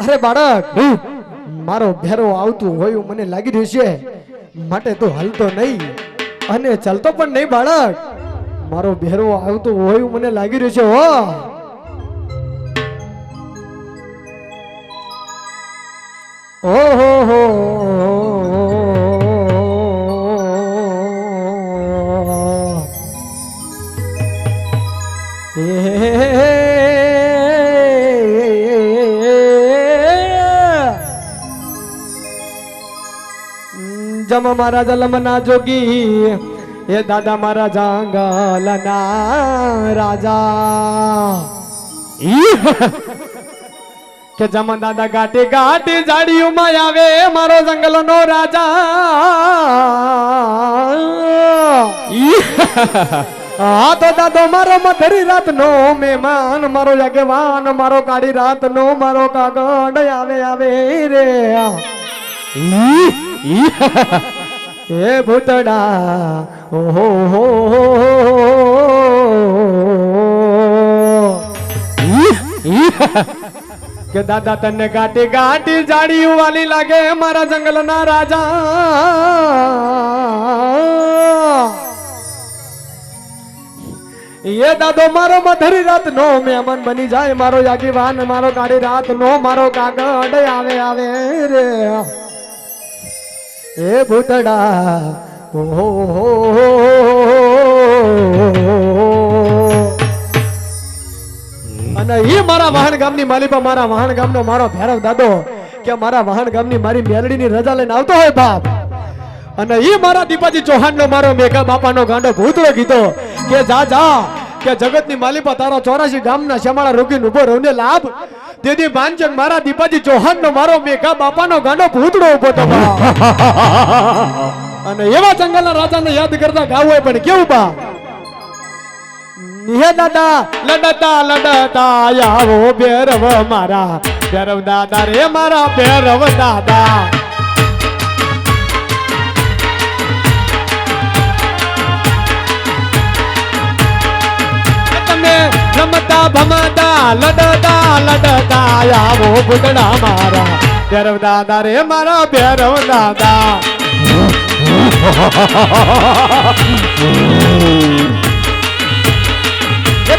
અરે બાળક, મારો ભેરો આવતું હોય મને લાગી રહ્યું છે. માટે તું હલતો નહીં. અને ચાલતો પણ નહીં બાળક. મારો ભેરો આવતું હોય મને લાગી રહ્યું છે, હો. ઓહો, હો જમ મારા જલમના જોગી, એ દાદા મારા જાંગલના રાજા. કે જમ દાદા ગાટી ગાટી જાડીઓમાં આવે મારો જંગલનો રાજા. હા તો દાદો, મારો મધરી રાત નો મહેમાન, મારો યજમાન, મારો કાળી રાત નો મારો કાગડ આવે આવે રે. એ ભૂતડા, ઓહો, હો કે દાદા, તને ગાટી ગાટી જાડી વાલી લાગે મારા જંગલના રાજા. એ દાદો, મારો મધરી રાત નો મહેમાન બની જાય. મારો યાગીવાન, મારો કાળી રાત નો મારો કાગડ આવે આવે રે. એ ભૂતડા ઓહો અને એ મારા વાહન ગામની માલિકા, મારા વાહન ગામનો મારો ભૈરવ દાદો, કે મારા વાહન ગામની મારી મેલડીની રજા લઈને આવતો હોય બાપ. અને એ મારા દીપાજી ચૌહાણનો મારો મેઘા બાપાનો ગાંડો ભૂતળો કીધો કે જા જા કે જગતની માલિપા તારા ચોરાશી ગામના શ્યામાળા રોગીને ઊભો રહીને લાભ. દેદી બાંચક મારા દીપાજી ચૌહાણનો મારો મેઘા બાપાનો ગાંડો ભૂતળો ઊભો થતો અને એવા જંગલના રાજાને યાદ કરતા ગાવું હોય પણ કેવું બા? નિહે દાદા લડતા લડતા આવો ભેરવ મારા. ભેરવ દાદા રે મારા ભેરવ દાદા. રમતા ભમતા, લડતા લડતા આવો ભૂતડા મારા. ભેરવ દાદા રે મારા ભેરવ દાદા.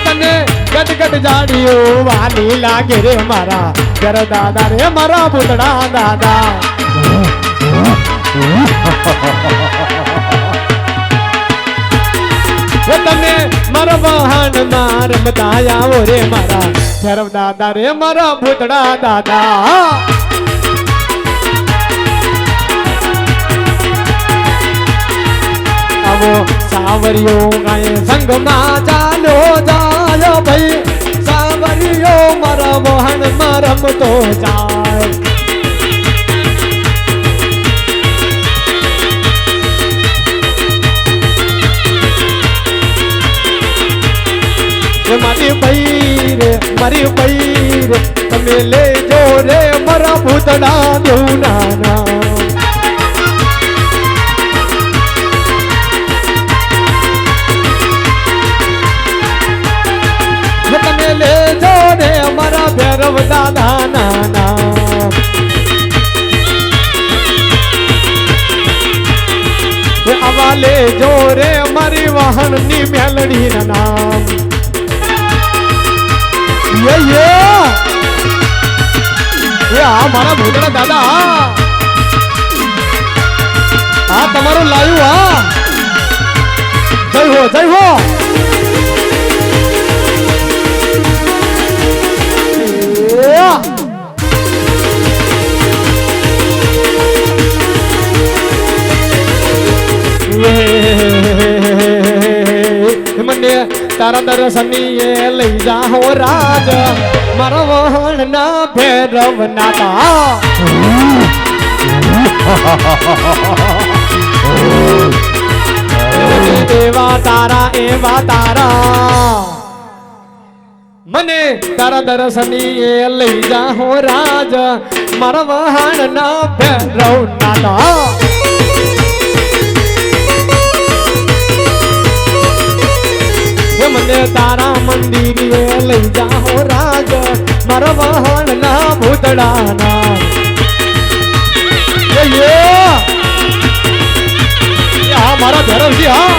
તને ગટ ગટ જાડીઓ વાની લાગે રે મારા. ભેરવ દાદા રે મારા બુગડા દાદા. એ તમે મારા વાહનમાં રમતા આવો રે મારા ભૈરવ દાદા રે મારા ભૂતડા દાદા આવો સાવરિયો ગાય સંગમાં ચાલો જાય ભાઈ સાવરિયો મારા વાહનમાં રમતો જાય મારી ભાઈ રે મારી ભાઈ રે તમે લેજો રે મારા ભૂતડા દેવું નાના તમે લેજો રે મારા ભૈરવ દાદા નાના આવા લેજો રે મારી વાહનની મેલડી નામ. યે યે એ આ મારા ભોગડા દાદા આ આ તમારું લાયું હા જય હો જય હો યા. યે. મને તારા દર્શની એ લઈ જાઓ રાજ મારા વહણ ના ભેરવ નાતા એવા તારા એવા તારા મને તારા દર્શની એ લઈ જાઓ રાજ મારા વહાણ ના ભેરવ નાતા મને તારા મંદિરે લઈ જાઓ રાજ. મારા વાહન ના ભૂતડાના. એ! એ હા, મારા ભૈરવજી હા.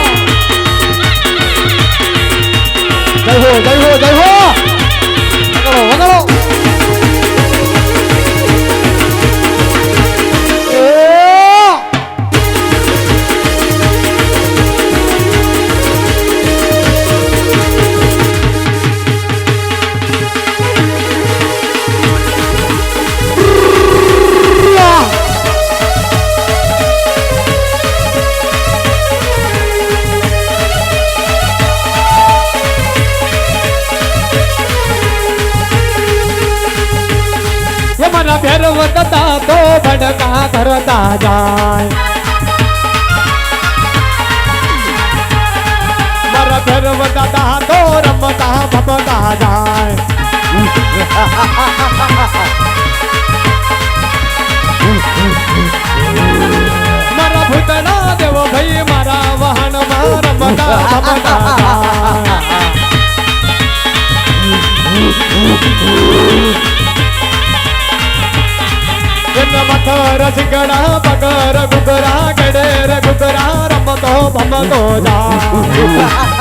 જય હો જય હો જય હો. ભેરવ દાદા તો ભડકા કરતા જાય મારા ભેરવ દાદા તો રમતા ભમતા જાય મારા ભૂતના દેવ ભાઈ મારા વાહનમાં રમતા ભમતા રંગ મથર સિંગડા બગર ગુગરા ગડેર ગુગરા રમતો ભમતો જા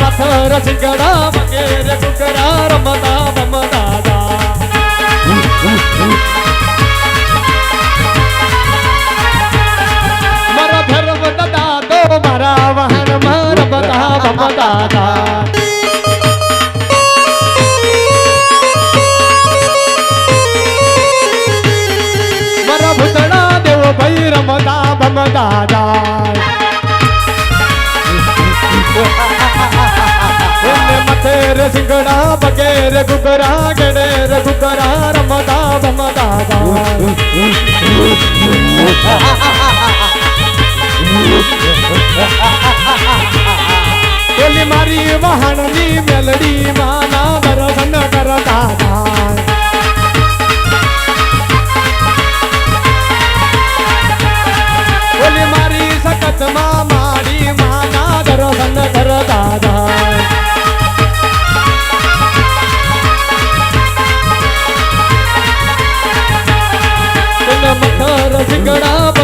મથર સિંગડા બગેર ગુગરા રમતા ભમતા જા મારા વહન મારા બધા ભમતા સિંગડા પગે રે ગુગરા ગડે રે ગુગરા રમતા જાય ઓલી મારી વાહણની મેલડી માના દર્શન કરતા જાય ઓલી મારી સખતમાં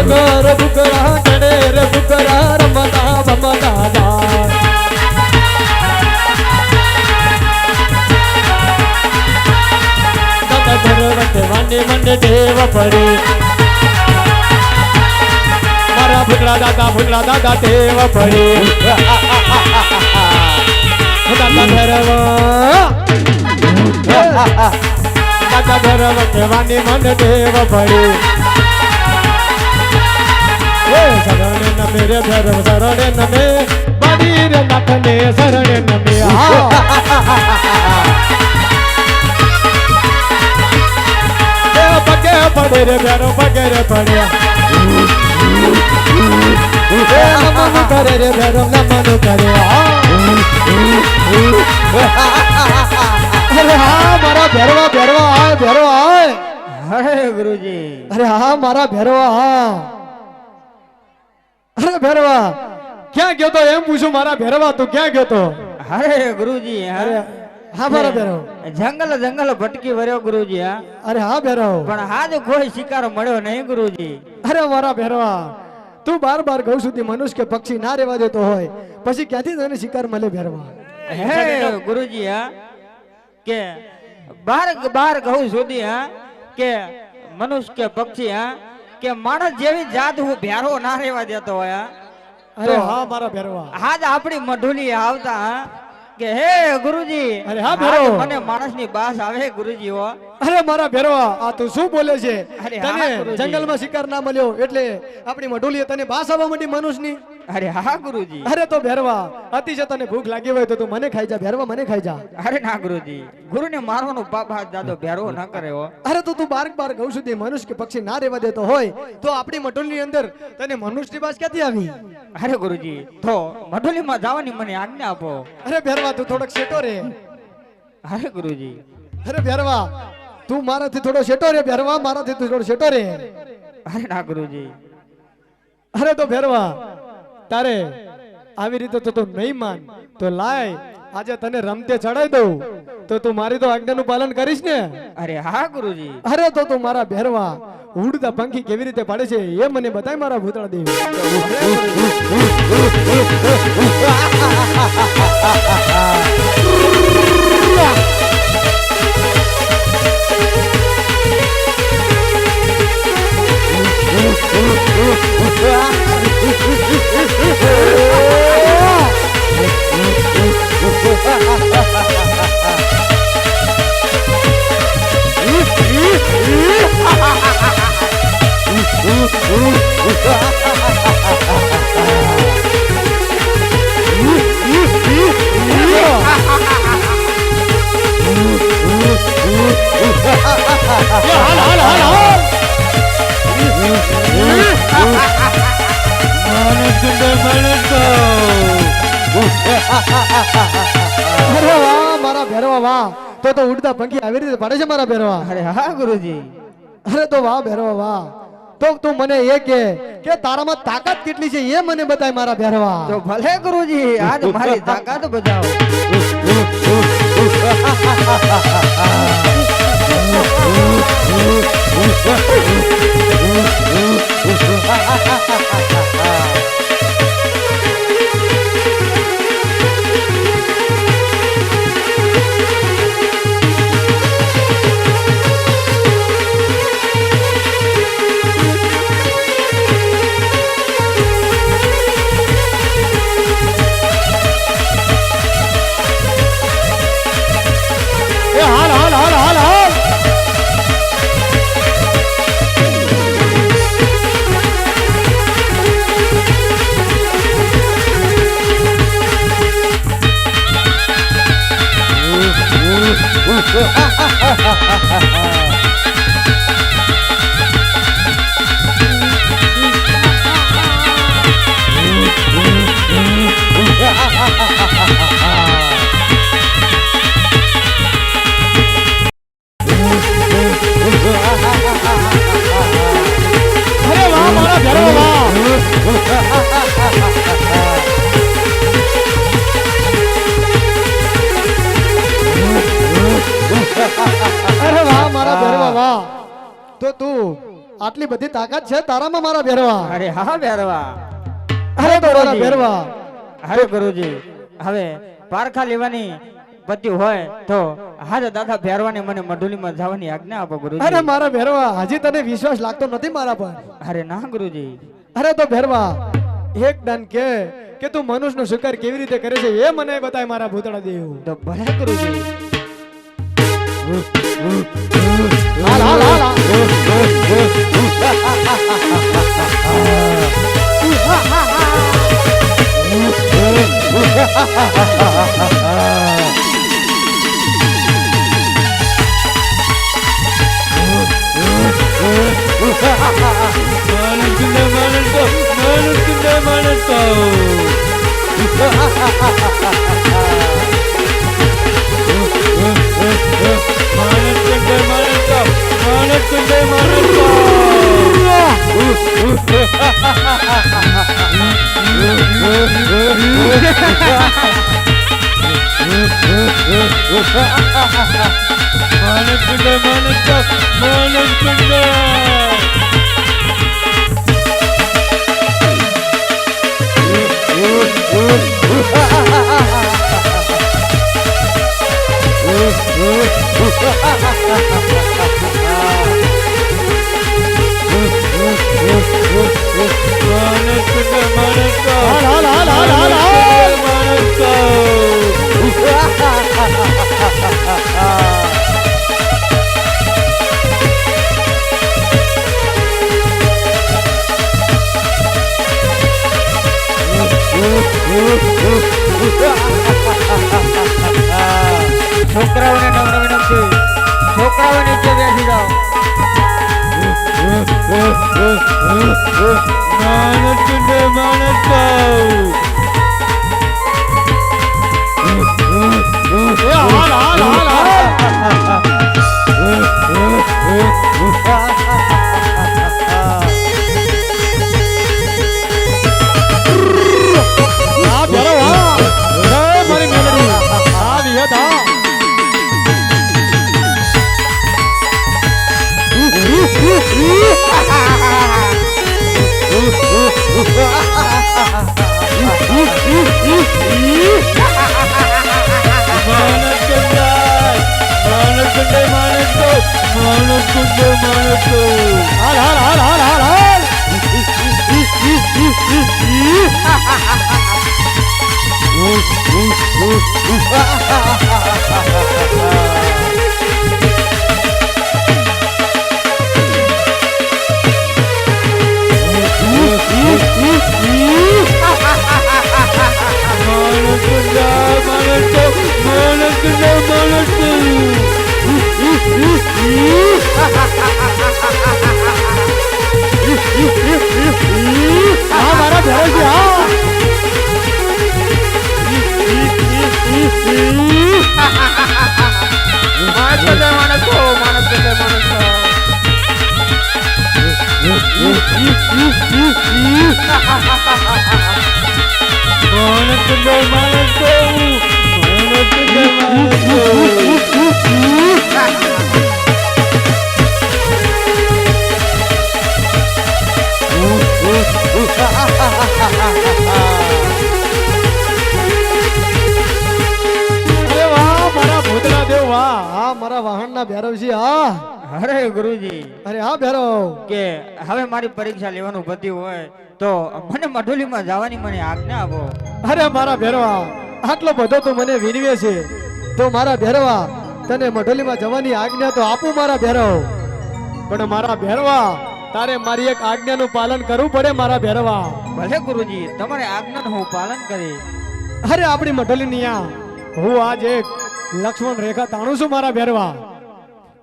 સિંગડા બગર બુકરા કડે રે બુકરા રમતા ભમતા વચ્ચે વાંડે મંડે દેવ પડી. મારા ભૂતળા દાદા ભૂતળા દાદા દેવ પડી. દાદા ભૈરવ દાદા મન દેવ પડી. શરણે નમે રે ભૈરવ શરણે નમે બાડી રે નાથને શરણે નમે પગે પડે રે ભૈરવ પગે રે પડ્યા નમન કરે રે ભૈરવ નમન કરે અરે હા મારા ભેરવા ભેરવા આય ભેરવા આય હરે ગુરુજી. અરે હા મારા ભેરવા હા. અરે ભેરવા ક્યાં ગયો તો? એમ પૂછું મારા ભેરવા તું ક્યાં ગયો તો? હરે ગુરુજી અરે હરે હા ભેરવ જંગલ જંગલ ભટકી વર્યો ગુરુજી હા. અરે હા ભેરવ પણ હાજ કોઈ શિકાર મળ્યો નહીં ગુરુજી. અરે મારા ભેરવા તું બાર બાર ગૌ સુધી મનુષ્ય કે પક્ષી ના રહેવા દેતો હોય પછી ક્યાંથી તને શિકાર મળે ભેરવા? હે ગુરુજી હા કે બાર બાર કહું સુધી હા કે મનુષ્ય કે પક્ષી હા કે માણસ જેવી જાત હું ભેરો ના રહેવા દેતો હોય અરે હા મારા ભેરવા. હાજ આપણી મઢુલી આવતા હા? કે હે ગુરુજી અરે હા, ભેરો. મને માણસની બાસ આવે ગુરુજી હો. અરે મારા ભેરવા આ તું શું બોલે છે? તને જંગલમાં શિકાર ના મળ્યો એટલે આપણી મઢુલીએ તને બાસ આવવા માંડી મનુષ્યની. અરે હા ગુરુજી. અરે તો ભેરવા અતિશય તને ભૂખ લાગી હોય તો તું મને ખાઈ જા ભેરવા મને ખાઈ જા. અરે ના ગુરુજી. ગુરુને મારવાનો પાપ હાથ દાદો ભેરવો ના કરે હો. અરે તો તું બાર બાર ગૌ સુધી મનુષ્ય કે પક્ષી ના રહેવા દેતો હોય તો આપણી મટોલની અંદર તને મનુષ્યની બાસ ક્યાંથી આવી? અરે ગુરુજી તો મઢુલીમાં જવાની મને આજ્ઞા આપો. અરે ભેરવા તું થોડોક શેટો રે. અરે ગુરુજી. અરે ભેરવા તું મારાથી થોડો શેટો રે ભેરવા મારાથી તું થોડો શેટો રે. અરે ના ગુરુજી. અરે તો ભેરવા તારે આવી રીતે તો તું નહીં માન. તો લાય આજે તને રમતે ચડાઈ દઉં. તો તું મારી તો આજ્ઞાનું પાલન કરીશ ને? અરે હા ગુરુજી. અરે તો તું મારા ભેરવા ઉડતા પંખી કેવી રીતે પાડે છે એ મને બતાય મારા ભૂતળા દેવ. તો પંખી આવી રીતે પડે છે મારા ભેરવા અરે હા ગુરુજી. અરે તો વાહ ભેરવા વાહ. તો તું મને એ કે કે તારામાં તાકાત કેટલી છે એ મને બતાય મારા ભેરવા. તો ભલે ગુરુજી આજ મારી તાકાત બતાવો છે તારામાં મારા ભેરવા. અરે હા ભેરવા. અરે તારા ભેરવા. અરે ગુરુજી. હવે પારખા લેવાની પત્યું હોય તો હાજર દાદા ભેરવાની મને મઢુલીમાં જવાની આજ્ઞા આપો અરે ગુરુજી મારા ભેરવા હજી તને વિશ્વાસ લાગતો નથી મારા પર. અરે ના ગુરુજી. અરે તો ભેરવા એક દાન કે કે તું મનુષ્યનો શિકાર કેવી રીતે કરે છે એ મને બતાય મારા ભૂતળા દેવ. તો ભલે ગુરુજી. છોકરાઓને Yeah, hold on, hold on, hold on. હા મારા ભેરવજી હા. માણસ તો મારા વાહનના છે હા. અરે ગુરુજી. અરે હા ભેરવ કે હવે મારી પરીક્ષા લેવાનું પત્યું હોય તો મને મઢોલીમાં જવાની મને આજ્ઞા આપો. અરે મારા ભેરવા આટલો બધો તો મને વિનવે છે. તો મારા ભેરવા તને મઢોલીમાં જવાની આજ્ઞા તો આપું મારા ભેરવ પણ મારા ભેરવા તારે મારી એક આજ્ઞાનું પાલન કરવું પડે મારા ભેરવા ભલે ગુરુજી તમારે આજ્ઞાનું હું પાલન કરી અરે આપણી મઢોલીની આ. હું આજ એક લક્ષ્મણ રેખા તાણું છું મારા ભેરવા.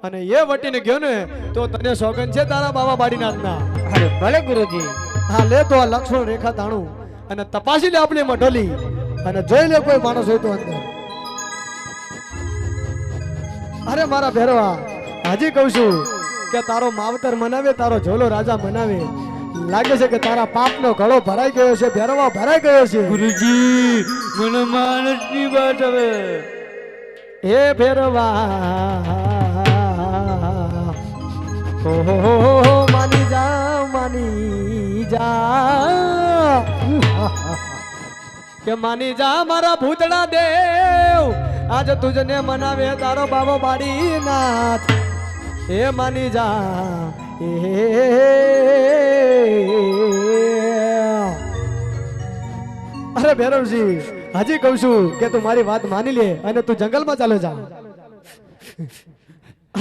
અને એ વટીને ગયો ને તો તને સોગન છે તારા બાબા બાડીનાથના. અરે ભલે ગુરુજી. હા લે તો આ લક્ષ્મણ રેખા તાણું. અને તપાસી લે આપણી મઢોલી અને જોઈ લે કોઈ માણસ હોય તો અંદર. અરે મારા ભેરવા હાજી કહું છું કે તારો માવતર મનાવે તારો ઝોલો રાજા મનાવે. લાગે છે કે તારા પાપનો ઘડો ભરાઈ ગયો છે ભેરવા ભરાઈ ગયો છે. ગુરુજી મને માણસની વાત હવે હે ફેરવા. ઓહો માની જા માની જા. કે માની જા મારા ભૂતડા દેવ. આજ તુજને મનાવે તારો બાબો બાડીનાથ હે માની જા અરે ભૈરવજી હજી કહું છું કે તું મારી વાત માની લે અને તું જંગલમાં ચાલો જા.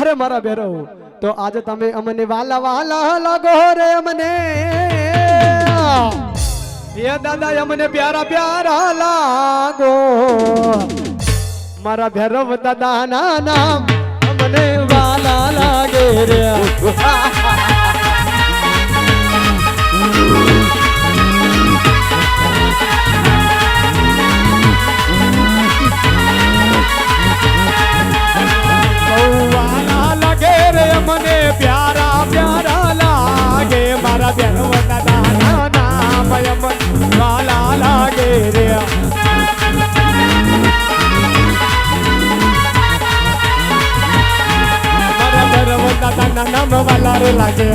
અરે મારા ભૈરવ, તો આજે તમે અમને વાલા વાલા લાગો રે અમને. એ દાદા, અમને પ્યારા પ્યારા લાગો. મારા ભૈરવ દાદા ના નામ અમને વાલા લાગે રે. નામ વાલા રે લાગે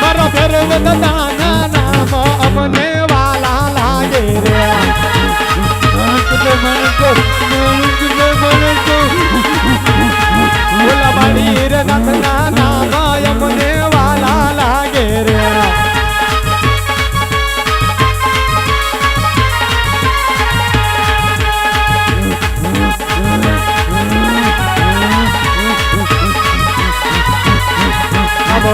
મારા બેનો દાદા નામ અમને વાલા લાગે રે. બોલા બાડી રે નાથના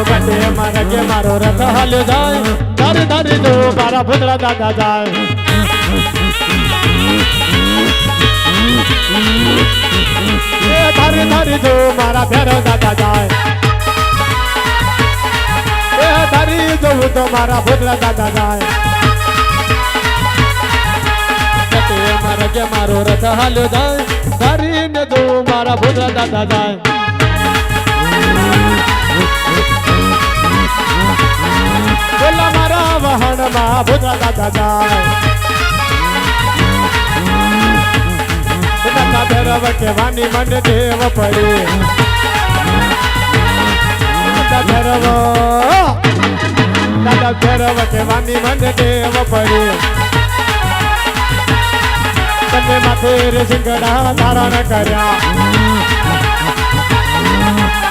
આબો ગટે મારા કે મારો રથ હાલ્યો જાય દર દર જો મારા ભૂતળા દાદા જાય એ ધરી ધરી જો મારા ભેરો દાદા જાય એ ધરી જોઉં તો મારા ભૂતળા દાદા જાય ગટે મારા કે મારો રથ હાલ્યો જાય ધરીને જો મારા વહાણમાં ભૂતળા દાદા જાય. દાદા ભેરવ કેવાની મને દેવ પડી. દાદા ભેરવ દાદા ભેરવ કેવાની મને દેવ પડી. તમે માથેર રે સિંગડા ધારણ કર્યા.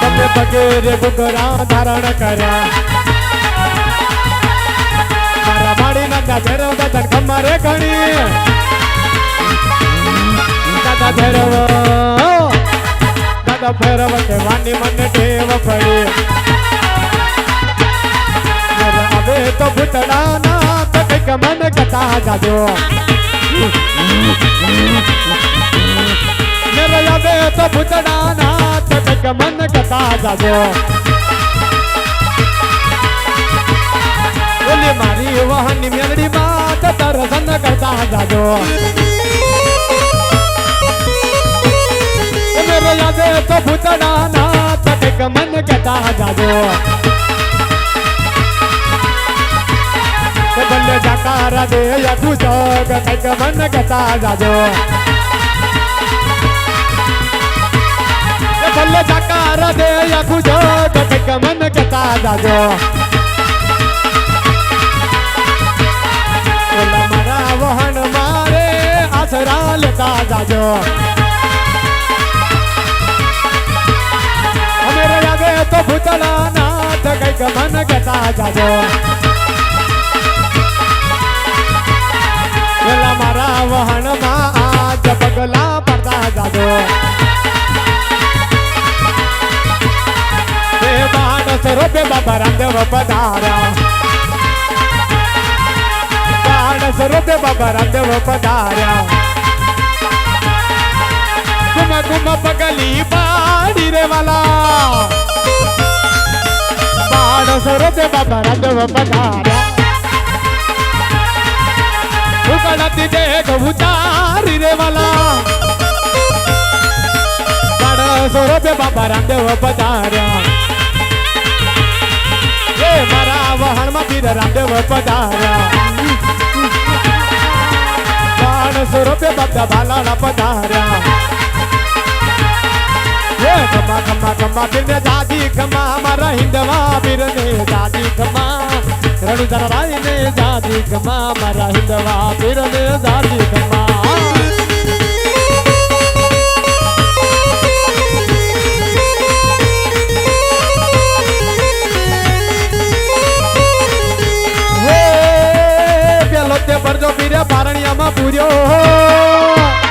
તમે પગેરે ઘૂઘરા ધારણ કર્યા. દાદા ભેરવ દાદા ખમારે ઘણી. દાદા ભેરવ દાદા ભેરવ કે વાની મને ટેવ પડી. હવે તો ભૂતડાના તો કંઈક મન કથા જાજો. મેરે હવે તો ભૂતડાના તો કંઈક મન કથા જાજો. ઓલી મારી વાહની મેલડી માં તો દર્શન કરતા જાજો મેરે યાદે તો ભૂતડાના તો કંઈક મન કથા જાજો તે ભલે જકારા દે યાદુ જોગ કંઈક મન કથા જાજો તે ભલે જકારા દે યાદુ જોગ કંઈક મન કથા જાજો આશરા લેતા જાજો અમે યાદે તો ભૂતળા નાથ કંઈક મન ગતા જાજો પેલા મારા વહનમાં આજ પગલા પડતા જાજો તે માણસ રોપે બાબા રામદેવ પધાર્યા સ્વરૂપે બાબા રામદેવ પધાર્યા કુમ કુમ પગલી પાડી રે વાલા માણસ રૂપે બાબા રામદેવ પધાર્યા ઉકળતી દેખ ઉતારી રે વાલા માણસ રૂપે બાબા રામદેવ પધાર્યા એ મારા વહાણમાં પીર રામદેવ પધાર્યા માણસ રૂપે બાબા બાલાના પધાર્યા એ ખમા ખમા ખમા પીરને દાદી ખમા મારા હિંદવા પીરને દાદી ખમા રણુધર રાયને દાદી ખમા મારા હિંદવા પીરને દાદી ખમા હે પરજો પીરે પારણિયામાં પૂર્યો.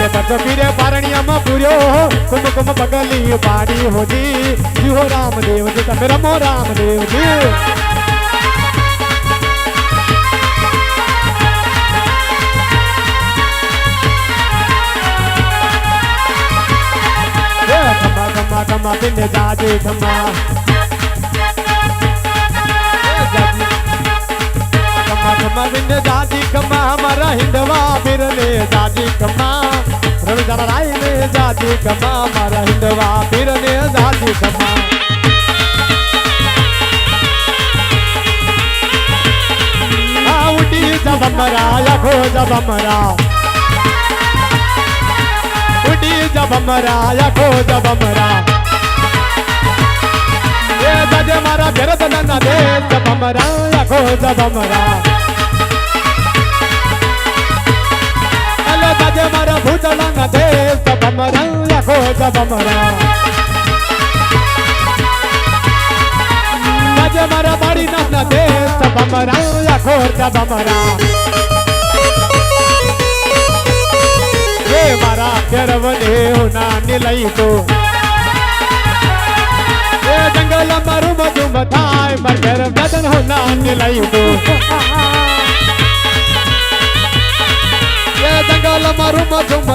તે પરજો પીરે પારણિયામાં પૂર્યો કુમ કુમ પગલી પાડી હોજી. જીવો રામદેવજી, તમે રમો રામદેવજી. ધમા ધમા ધમા પીને જાજે ખમા કમા કમા વિંદ દાદી કમા મારા હિંદવા પીરને દાદી કમા રણજારા રાયને દાદી કમા મારા હિંદવા પીરને દાદી કમા આ ઉડી જબમરા યખો જબમરા ઉડી જબમરા યખો જબમરા એ જજે મારા ઘેર તના દે જબમરા યખો જજે મારા ભૂતળા ના દે જબમરા યખો જબમરા જજે મારા બાડી ના ના દે જબમરા યખો જબમરા એ મારા ઘેર વને હોના ને લઈ તો. એ જંગલ મારું મધુમ થાય માર ઘર હોના હો લઈ દો એ જંગલ મારું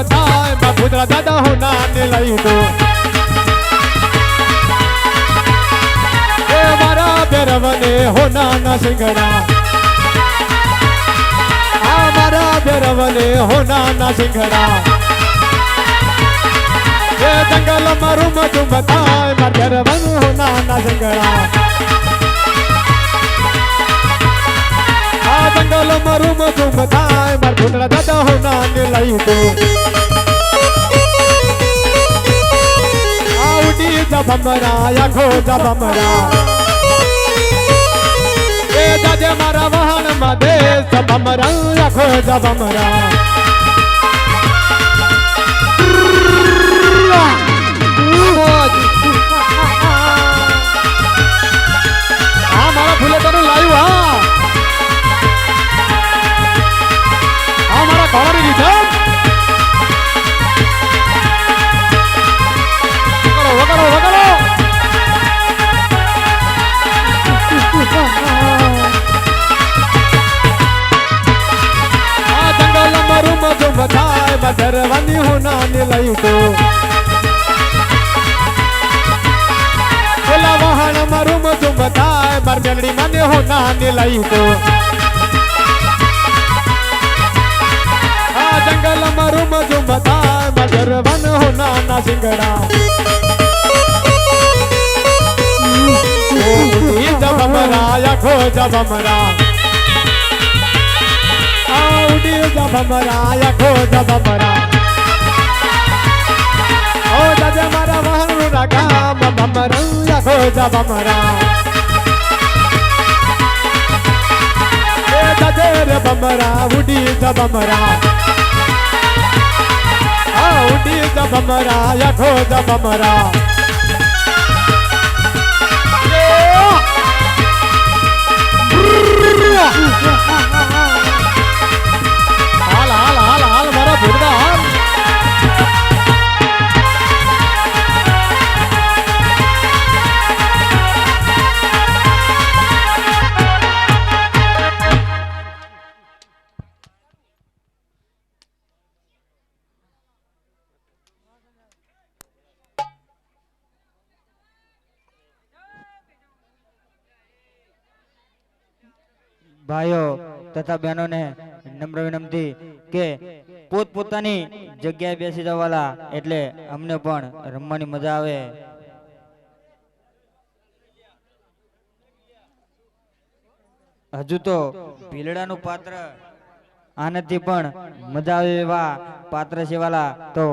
થાય માર ભૂતરા દાદા હો નાન લઈ દો એ મારા બેરવને હો નાના સિંગડા આ મારા બેરવને હો નાના સિંગડા એ જંગલ મારું મધુમ થાય માર ઘર વન હો નાના સિંગડા ડોલો મારું મોઘું થાય માર ફૂટડા દાદા હો નાને લઈ દો આવડી જભમરા આખો જભમરા એ દાદે મારા વહાણમાં દે જભમરા આખો જભમરા આ મારા ફૂલે તારું અમારી રીઝન વગાડો વગાડો વગાડો મધુ બધાય બધરવાની હું નાની લઈ તો પેલા વહાણ મારું મધુ બધાય માર મેલડી મને હું નાની લઈ તો જંગલ મારું મજો મગર વન હો નાના સિંગડા ઓ ઉડી જબ મરાયા ખો જબ મરા. આ ઉડી જબ મરાયા ખો જબ મરા. ઓ જજે મારા વહાણું રાગા બમરયા ખો જબ મરા. એ જજે રે બમરા ઉડી જબ મરા. આ ઉડી જબ મરાયા ખો ભાઈઓ તથા બહેનોને નમ્ર વિનંતી કે પોતપોતાની જગ્યાએ બેસી જવાલા એટલે અમને પણ રમવાની મજા આવે. હજુ તો ભીલડાનું પાત્ર આનાથી પણ મજા આવે એવા પાત્ર છે વાલા તો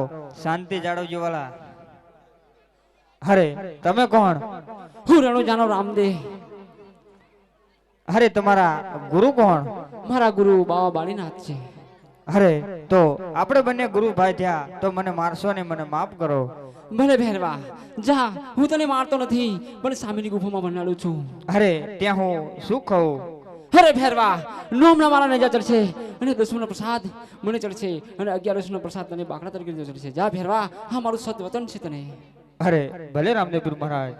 શાંતિ જાળવજો વાલા. અરે, તમે કોણ? હું રણુજાનો રામદેવ. અરે તમારા ગુરુ કોણ? મારા ગુરુ બાવા બાળીનાથ છે. અરે તો આપણે બંને ગુરુ ભાઈ થયા તો મને મારશો ને મને માફ કરો. ભલે ભેરવા જા હું તને મારતો નથી પણ સામેની ગુફામાં ભણાડું છું. અરે ત્યાં હું શું કહું? અરે ભેરવા નોમના મારા નજા ચડશે અને દસમનો પ્રસાદ મને ચડશે અને અગિયારસનો પ્રસાદ તને બાકડા તરીકે ચડશે. જા ભેરવા હા મારું વતન છે તને. અરે ભલે રામદેવ ગુરુ મહારાજ